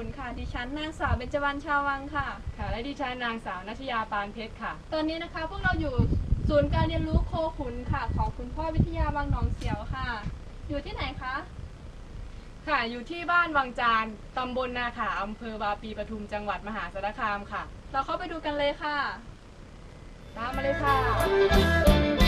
ขุนค่ะ ดิฉันนางสาวเบญจวรรณชาววังค่ะ ค่ะ และดิฉันนางสาวนัชยาปานเพชรค่ะ ตอนนี้นะคะพวกเราอยู่ศูนย์การเรียนรู้โคขุนค่ะ ของคุณพ่อวิทยาวังหนองเสียวค่ะ อยู่ที่ไหนคะ ค่ะ อยู่ที่บ้านวังจานตำบลนาขาอำเภอบาปีปทุมจังหวัดมหาสารคามค่ะ เราเข้าไปดูกันเลยค่ะ ตามมาเลยค่ะค่ะ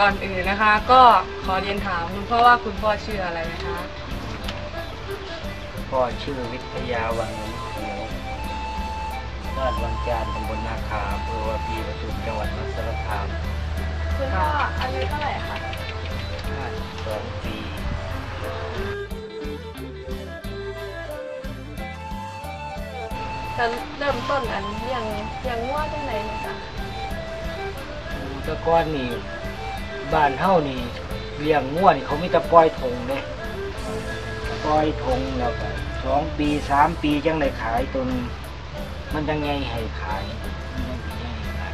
ก่อนอื่นนะคะ ก็ขอเรียนถามคุณพ่อว่าคุณพ่อชื่ออะไรนะคะพ่อชื่อวิทยาวังน้ำเขียวบ้านวังจานตำบลนาคาอำเภอวาปีปทุมจังหวัดมหาสารคามคุณพ่ออายุเท่าไหร่คะสองปีจะเริ่มต้นอันเลี้ยังเลี้ยังว่าจังไหนเนี่ยจ้ะแตะก้อนนี่ บ้านเฮานี่เลี้ยงง่วนี่เขามีแต่ปล่อยทงเลยปล่อยทงแล้วก็สองปีสามปีจังได้ขายตนมันจังไงให้ขายมันจังสิไงให้ขาย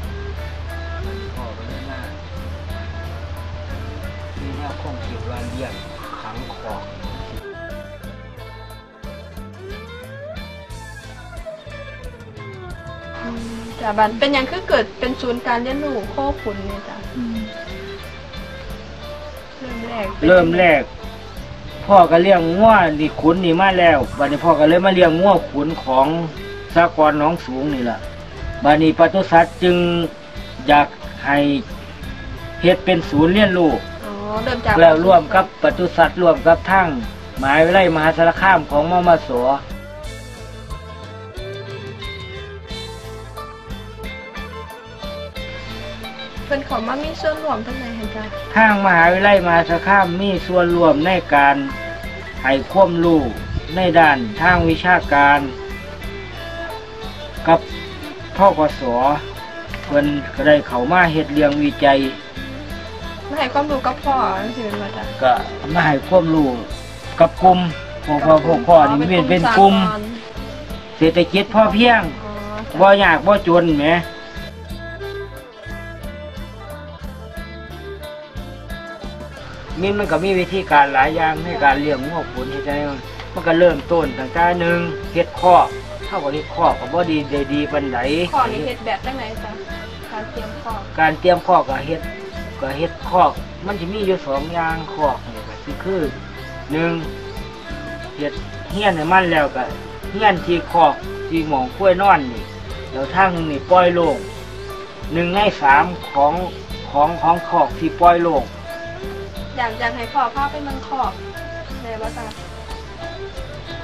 มันพ่อก็เลยมามีแนวคงคิดว่าเลี้ยงขังของจ้ะบันเป็นหยังคือเกิดเป็นศูนย์การเรียนรู้โคขุนเนี่ยจ้ะเริ่มแร กป็นเริ่มแรก พ่อก็เลี้ยงงัวนี่ขุนนี่มาแล้วบัดนี้พ่อก็เลยมาเลี้ยงงัวขุนของสากรณ์หน้องสูงนี่ล่ะบัดนี้ปศุสัตว์จึงอยากให้เฮ็ดเป็นศูนย์เรียนรู้อ๋อเริ่มจากแล้วร่วมกับปศุสัตว์ร่วมกับทั้งหมายวิทยาลัยมหาสารคามของมมส เป็นของมามีส่วนรวมทั้งในเห็นจ้ะทางมหาวิทยาลัยมหาสารคามมีส่วนร่วมในการให้ความรู้ในด้านทางวิชาการ กับพ่อกสเพิ่นก็ได้เข้ามาเฮ็ดเรื่องวิจัยไม่ให้ความรู้กับพ่อสิเป็นว่าจ้ะก็มาให้ความรู้กับกลุ่มพวกพ่อพวกพ่อนี่เป็นเป็นกลุ่มสากรณ์เศรษฐกิจพอเพียงอ๋อจ้ะ บ่ยากบ่จนแหม นมันก็มีวิธีการหลายอย่างในการเลี้ยงงัวขุนเฮ็ดจังไดมันก็เริ่มต้นตั้งแต่หนึ่งเฮ็ดคอกเท่ากับเฮ็ดคอกก็บ่ดีได้ดีปานใดข้อนี้เฮ็ดแบบจังไหนจ้ะการเตรียมข้อการเตรียมคอกก็เฮ็ดก็เฮ็ดคอกมันจะมีอยู่สองอย่างคอกนี่ก็สิคือหนึ่งเฮ็ดเฮียนให้มันแล้วก็เฮียนที่คอกที่หมองกล้วยนอนนี่แล้วทางหนึงนี่ปล่อยโล่งหนึ่งในสามของของของคอกที่ปล่อยโล่ง อยากอยากให้พ่อพาไปเมืองขอบได้ว่าจ้ะ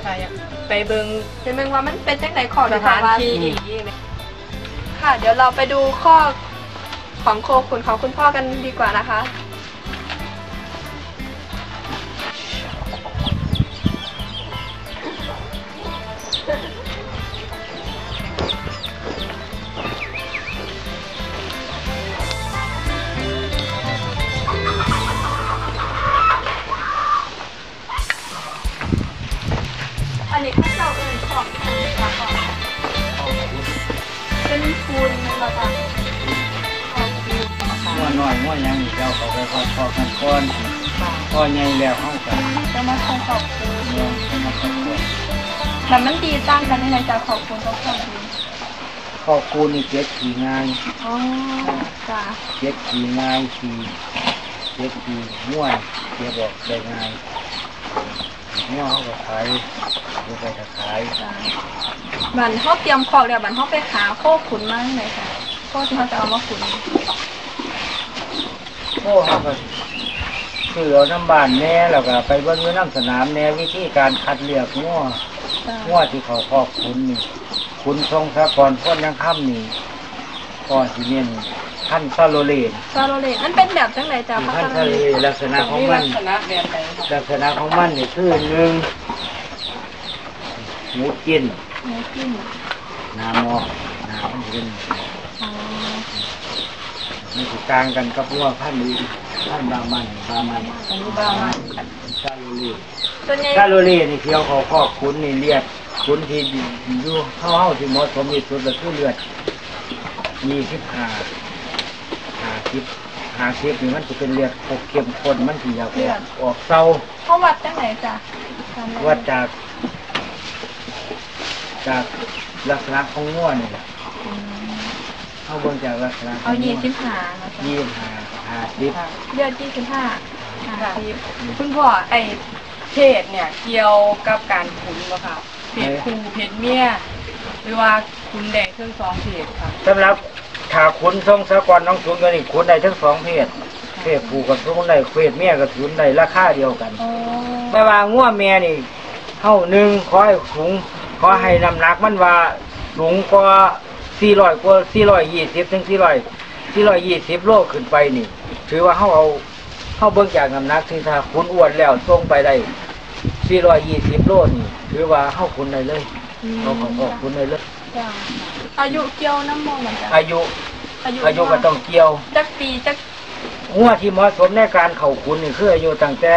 ค่ะอยากไปเบิงเป็นเมืองว่ามันเป็นจังไหนขอสดีถานว่าที่อีกเนี่ยค่ะ เดี๋ยวเราไปดูข้อของโคขุนของคุณพ่อกันดีกว่านะคะ คูณนะคะของคูณงัวน้อยงัวหยังนี่เราเขาไปคอกคอกกันก่อนพอใหญ่แล้วเฮาก็จะมาคงขอบคุณเลี้ยงให้มันครอบครัวแต่มันดีตั้งกันยังไงจะขอบคุณต้องขอบคุณคอกกูนี่เก็บขี่ง่ายอ๋อจ้ะเก็บขี่ง่ายขี่เก็บขี่ง่วนเก็บบอกได้ง่ายง่วเขาก็ขายเก็บไปถ้าขายจ้ะ บันเขาเตรียมของเดี๋ยวบันเขาไปหาโคขุนมาที่ไหนค่ะโคที่เขาจะเอามาขุนโอ้เขาก็คือเอาน้ำบานแหน่แล้วก็ไปเบนอยู่น้ำสนามแหน่วิธีการคัดเลือกง่วจ้ะง่วที่เขาครอบคุณนี่คุณทรงสะกรพ้นยังค่ำนี่ก็สิเน้นพันธุ์ซาโลเลนซาโรเลมันเป็นแบบจังไหนจ้ะพัพันฒธุ์นาซาโลเลนลักษณะของมีมัลันกษณะแบบไหนครับลักษณะของมันนี่คือหนึ่งหมูกิน เนื้อจิ้มน้ำมอกน้ำมันเป็นอ๋อมันสิต่างกันกับพวกพันธุ์อื่นพันบามันบามันอันนี้บ้างไหมซาโลเลนส่วนใหญ่ซาโลเลนนี่เที่ยวเขาคอกขุนนี่เลียดขุนที่อยู่เข้าเฮาที่หมาะสมที่สุดก็คือเลือดยี่สิบห้าห้าสิบห้าสิบนี่มันจะเป็นเลือดพกเข้มข้นมันที่อยากออกออกเศร้าเขาวัดจังไหนจ้ะซาโรเลวัดจาก จากลักษณะของง่วนี่แหละอืมเอาเบิ่งจากลักษณะขเอางยี่ง่วสิบห้านะจ๊ะยี่สิบห้าห้าสิบค่ะเลือดยี่สิบห้าห้าสิบคุณพ่อไอ้เพศเนี่ยเกี่ยวกับการขุนบ่ค่ะเพศครูเพศเมียหรือว่าขุนแดงเครื่องสองเพศค่ะสำหรับถ้าขุนทรงสะกอนน้องขุนก็นี่ขุนได้ทั้งสองเพศเพศผู้กับขุนได้เพศเมียกับขุนได้ราคาเดียวกันโอ้แต่ว่าง่วแม่นี่เท่าหนึ่งขอให้สู งขอให้น้ำหนักมันว่าสูงกว่าสี่ร้อยกว่าสี่ร้อยยี่สิบถึงสี่ร้อยสี่ร้อยยี่สิบโลขึ้นไปนี่ ถือว่าเขาเอาเขาเบิ่งจากน้ำหนักที่ถ้าคุณอ้วนแล้วส่งไปได้สี่ร้อยยี่สิบโลนี่ ถือว่าเขาคุณได้เลยเขาเขาเขาคุณได้เลยจ้ะอายุเกี่ยวน้ำมองเหมือนกันอายุอายุก็ต้องเกี่ยวจักปีจักงัวที่เหมาะสมในการเข่าคุณนี่คืออายุตั้งแต่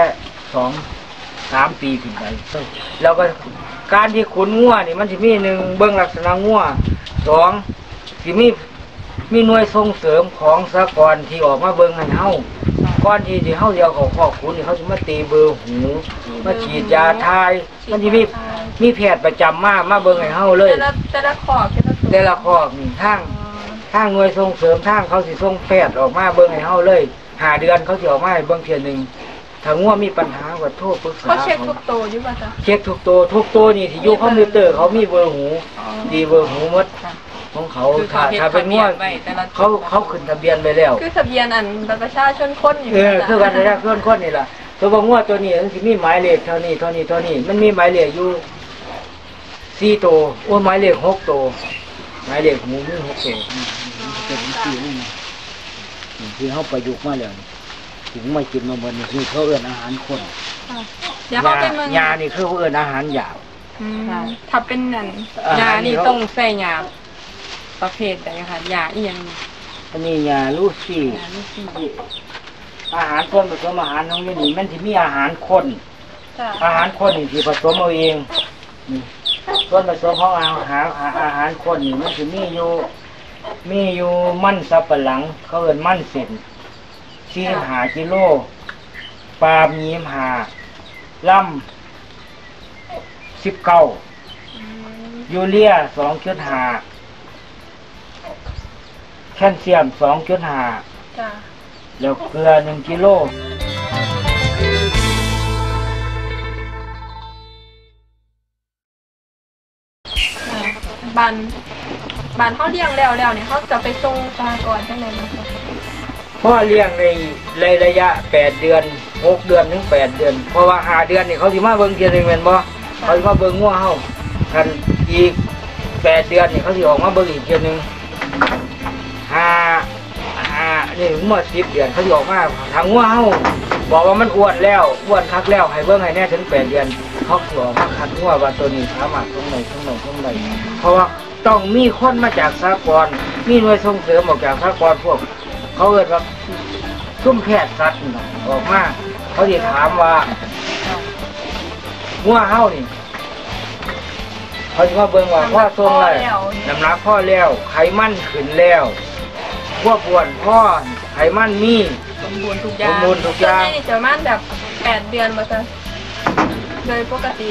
สองสามปีขึ้นไปแล้วก็ การที่ขุนงัวนี่มันจะมีหนึ่งเบื้องลักษณะงัวสองสิมีมีหน่วยส่งเสริมของสากรณ์ที่ออกมาเบิ่งให้เฮาก่อนที่ที่เฮาเดียวเขาครอบขุนนี่เขาจะมาตีเบอร์หูมาฉีดยาทาย มันจะมีมีแพทย์ประจำมามาเบิ่งให้เฮาเลย แต่ละแต่ละขอบแต่ละตัวแต่ละคอกนี่ทางอ๋อทางหน่วยส่งเสริมทางเขาสิส่งแพทย์ออกมาเบิ่งให้เฮาเลยหาเดือนเขาสิออกมาให้เบิ่งเพียงหนึ่ง ถ้างัวมีปัญหาก็โทรปรึกษาเขาเช็คเขาทุกตัวอยู่ป่ะจ๊ะ เช็คทุกตัวทุกตัวนี่ที่อยู่คอมพิวเตอร์เขามีเบอร์หูอ๋อ ดีเบอร์หูหมดของเขาคือถ้าเขาเฮ็ดถ้าเป็นทะเบีง่ยวนไว้แต่ละ เขาเขาขึ้นทะเบียนไปแล้ว คือทะเบียนอันบัตรประชาชนคนอยู่เออจ้ะคือวันแรกเพื่อนคนนี่ล่ะตัวบางงวดตัวนี้มันสิมีหมายเลขเท่านี้เท่านี้เท่านี้มันมีหมายเลขอยู่สี่ตัวโอ้หมายเลขหกตัวหมายเลขหมูมีหกตัวนี่มันเป็นสี่นี่นะนี่คือเขาประยุกต์มาแล้วนี่ ถึงไม่กินมาหมดนี่คือเขาเอื้อนอาหารคนค่ะเดี๋ยวเขาไปเมืองยานี่คือเขาเอื้อนอาหารหยาบอืมถ้าเป็นนั่นอาหารยานี่ต้องใส่ยาประเภทใดคะยาอีหยังอันนี้ยาลูซี่ยานี่สิอาหารคนผสมอาหารของนี่นี่มันที่มีอาหารคน จ้ะอาหารคนนี่ที่ผสมเอาเองนี่ส่วนผสมของอาหารอาอาหารคนนี่มันจะมีอยู่ มีอยู่มันสับปะหลัง เขาเอิ้นมันเส้น สี่หากิโล ปลามีหาล่ำสิบเก้าอืมยูเรียสองจุดหาแคลเซียมสองจุดหาจ้ะแล้วเกลือหนึ่งกิโลบันบันเขาเลี้ยงแล้วแล้วเนี่ยเขาจะไปทรงสหกรณ์จังไหนบ้างคะ พ่อเลี้ยงในในระยะแปดเดือนหกเดือนถึงแปดเดือน เพราะว่าหาเดือนนี่เขาสิมาเบิ่งเทียนหนึ่งแม่นบ่เขาสิมาเบิ่งงัวเฮากันอีกแปดเดือนนี่เขาสิออกมาเบิ่งอีกเทียนหนึ่งห้าห้านี่เมื่อสิบเดือนเขาสิออกมาทางงัวเฮาบอกว่ามันอ้วนแล้วอ้วนคักแล้วให้เบิ่งให้แน่ถึงแปดเดือนเขาสิออกมาคัดงัวว่าตัวนี้สามารถตรงไหนตรงไหนตรงไหนเพราะว่าต้องมีคนมาจากสากลมีหน่วยส่งเสริมออกจากสากลพวก เขาเอิดว่าซุ่มแพทย์สัตว์นี่น่ะออกมาเขาจะถามว่างัวเฮานี่เขาจะมาเบิ่งว่าพ่อทรงอะไรน้ำหนักพ่อแล้ว ไขมันขึ้นแล้วพวกปวดพ่อไขมันมีสมบูรณ์ทุกอสย่ามงบูรณ์ทุกอส่วนย่าใหงญ่นี่จะประมาณแบบแปดเดือนมาจ้ะโดยปกติ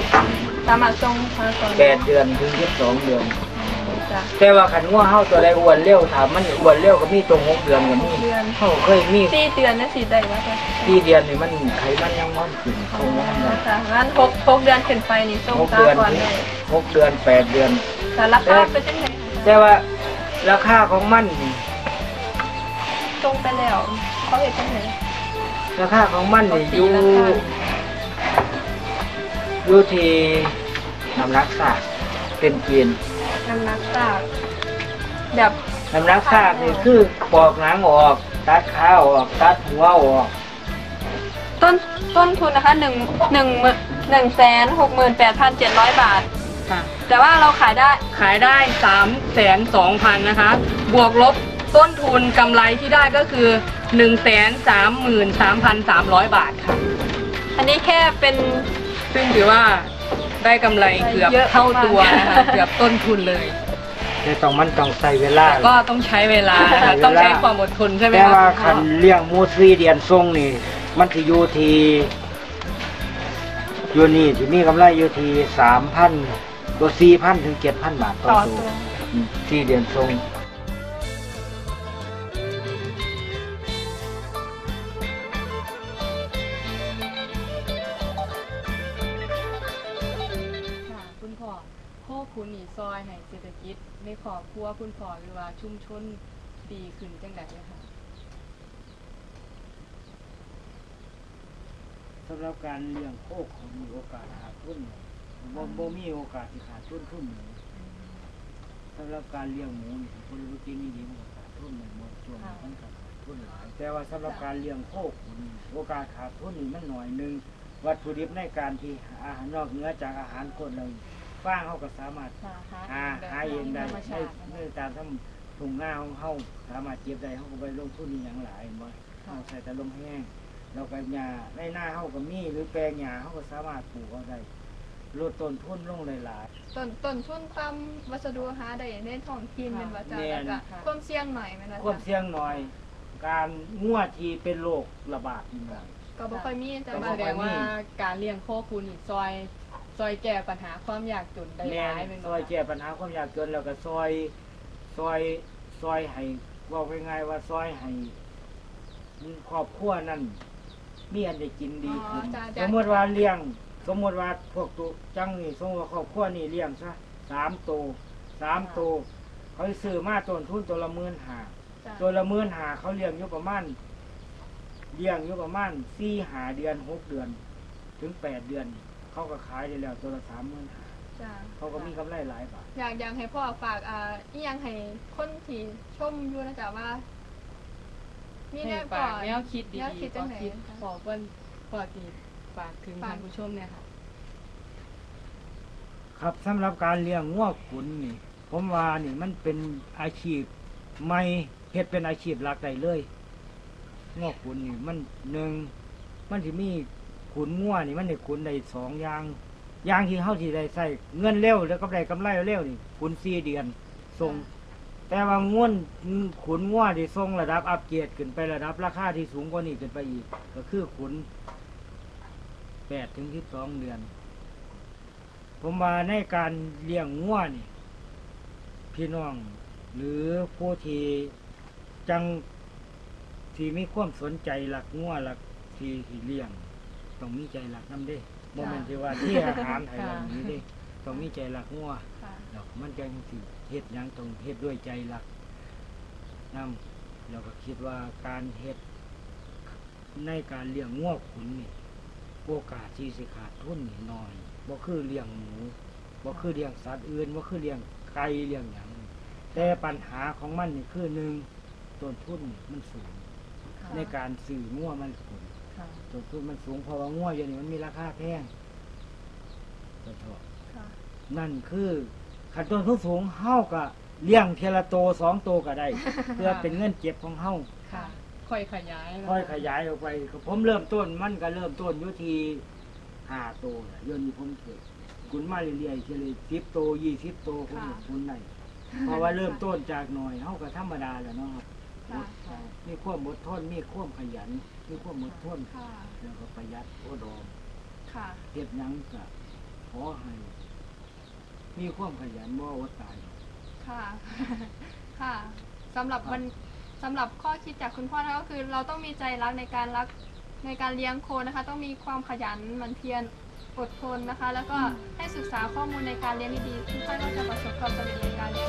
สามารถทรงสหกรณ์แปดเดือนถึงยี่สิบสองเดือน จ้ะแต่ว่าขันงัวเฮาตัวใดอ้วนเร็วถามมันอ้วนเร็วก็มีตรงหกเดือนก็มีเดือนเขาเคยมีสี่เดือนนะสี่ได้ว่าจ้ะที่เดือนนี่มันไขมันยังมันขึ้นเขาว่ามันจ้ะงั้นหกหกเดือนขึ้นไปนี่ทรงหกสหเดือนกรณ์ถึงได้หกเดือนแปดเดือน แต่ราคาเป็นจังไงแต่ว่าราคาของมันนี่ทรงไปแล้วเขาเห็นจังไหนราคาของมันนี่อยู่ราคาอยู่ที่น้ำหนักศาสตร์เป็นเกณฑ์ น้ำหนักจากแบบสำนักซากนี่คือปอกหนังออก ตัดขาออก ตัดหัวออก ต้นต้นทุนนะคะหนึ่งหนึ่งหนึ่งแสนหกหมื่นแปดพันเจ็ดร้อยบาท ค่ะ แต่ว่าเราขายได้ขายได้3ามแสนสองพันนะคะ บวกลบต้นทุนกำไรที่ได้ก็คือ1นึ่งแสนสามหมื่นสามพันสามร้อยบาทค่ะ อันนี้แค่เป็นซึ่งถือว่า ได้กำไรเกือบเยอะมาก เท่าตัวนะคะเกือบต้นทุนเลย แต่ต้องมันต้องใส่เวลาแต่ก็ต้องใช้เวลานะคะใช้เวลาต้องใช้ความอดทนใช่ไหมแต่คะว่าคุณพ่คัอนเลี้ยงหมูซีเดียนทรงนี่ มันสิอยู่ที่อยู่นี่ที่มีกำไรอยู่ที่สามพันตัวสี่พันถึงเจ็ดพันบาทต่อต่อตัตัววอืมสี่เดือนทรง ให้เศรษฐกิจในครอบครัวคุณพ่อหรือว่าชุมชนดีขึ้นจังไดเลยค่ะสำหรับการเลี้ยงโคของมีโอกาสขาดทุนบ่บ่มีโอกาสที่ขาดทุนทุนหมูสำหรับการเลี้ยงหมูนี่คนรู้จริงนี่ดีมันก็ขาดทุนในหมดช่วงนี้มันก็ขาดทุนหลาย แต่ว่าสำหรับการเลี้ยงโคขุนโอกาสขาดทุนนี่มันหน่อยหนึงวัตถุดิบในการที่อาหารนอกเหนือจากอาหารคนเรา ฟางเขาก็สามารถหาหาเองได้ในในตามทำถุงง่าของเขาสามารถเก็บได้เขาก็ไปลงทุนนี่อย่างหลายบ่เขาใส่แต่ลมแห้งเราก็หญ้าในหน้าเขาก็มีหรือแปลงหญ้าเขาก็สามารถปลูกเอาได้ลดต้นทุนลงหลายต้นต้นทุนตามวัสดุหาได้ในท้องถิ่นเป็นว่าจ้ะแม่นแล้วก็ความเสี่ยงหน่อยแม่นว่าๆความจ้ะเสี่ยงหน่อย การงัวที่เป็นโรคระบาดนี่นะก็บ่ค่อยมีจ้ะก็บ้าแสนดงว่าการเลี้ยงโคคุณนี่ซอย ซอยแก้ปัญหาความยากจนได้หแม่ลายเป็นนบ่ซอยคะแก้ปัญหาความยากจนแล้วก็ซอยซอยซอยให้บอกง่ายๆว่าซอยให้ครอบครัวนั่นมีอันได้กินดีขึ้นอ๋อจ้ะสจ้ะมมติว่าเลี้ยง สมมติว่าพวกตัวจังนี่สมมติว่าครอบครัวนี่เลี้ยงซะสามตัวสามตัวเขาสิซื้อมาต้นทุนตัวละหมื่นห้า จ้ะตัวละหมื่นห้าเขาเลี้ยงอยู่ประมาณเลี้ยงอยู่ประมาณสี่หาเดือนหกเดือน ถึงแปดเดือน เขาก็ขายได้แล้วตัวละสามหมื่นห้าจ้ะเขาก็มีกำไรหลายบาทอยากอยากให้พ่อฝากอ่าอีหยังให้คนที่ชมอยู่นะจ๊ะว่า มีแนให้วฝาก่อกน แนวคิดดีแนวคิดๆจัก็งไหนคิดคะ ขอเพิ่นขอตีฝากถึงฝากท่านผู้ชมเนี่ยค่ะ ครับสำหรับการเลี้ยงงัวขุนนี่ ผมว่านี่มันเป็นอาชีพไม่เฮ็ดเป็นอาชีพหลักได้เลยงัวขุนนี่มันหนึ่งมันสิมี ขุนงัวนี่มันได้ขุนได้สองอย่างอย่างที่เฮาสิได้ใส่เงินเร็วแล้วก็ได้กำไรเร็วนี่ขุนสี่เดือนส่งแต่ว่าง่วนขุนงัวที่ส่งระดับอัปเกรดขึ้นไประดับราคาที่สูงกว่านี้ขึ้นไปอีก ก็คือขุนแปดถึงสิบสองเดือน ผมว่าในการเลี้ยงงัวนี่ พี่น้อง หรือผู้ที่จังที่มีความสนใจหลักงัวหลักที่ที่เลี้ยง ต้องมีใจหลักน้ำเด้โมเมนต์ที่ว่าที่อาหารไทยเรานี้เด้ต้องมีใจหลักงัวค่ะดอกมันจังสิเฮ็ดหยังต้องเฮ็ดด้วยใจรักนํเราก็คิดว่าการเฮ็ดในการเลี้ยงงัวขุนนี่โอกาสที่สิขาดทุนนี่น้อยบ่คือเลี้ยงหมูบ่คือเลี้ยงสัตว์อื่นบ่คือเลี้ยงไก่เลี้ยงหยังแต่ปัญหาของมันนี่คือหนึ่งต้นทุนมันสูงค่ะในการซื้องัวมันขุน ค่ะ ต้นทุนมันสูงเพราะว่างัวอย่างนี้มันมีราคาแพงต้นทุนค่ะ นั่นคือขันต้นทุนสูงเฮาก็เลี้ยงเทละโตสองโตก็ได้ เพื่อเป็นเงินเก็บของเฮาค่ะ ค่อยขยายนะะค่อยขยายออกไปผมเริ่มต้นมันก็เริ่มต้นอยู่ที่ห้าโตแหละเดี๋ยวนี้ผมเกิดคุณมาเรื่อยๆเฉลี่ยสิบโตยี่สิบโตผมก็คุณได้เพราะว่าเริ่มต้นจากหน่อยเฮาก็ธรรมดาแหล้วเนาะครับค่ะค่ะมีความอดทนมีความขยัน มีความอดทนค่ะ แล้วก็ประหยัดอดออมค่ะเฮ็ดหยังก็ขอให้ มีความขยันบ่อดตายค่ะ ค่ะสำหรับวันสำหรับข้อคิดจากคุณพ่อนะคะก็คือ เราต้องมีใจรักในการรักในการเลี้ยงโคนะคะ ต้องมีความขยันหมันเพียรอดทนนะคะ แล้วก็ให้ศึกษาข้อมูลในการเลี้ยงดีๆคุณพ่อก็จะประสบความสำเร็จในการเลี้ยง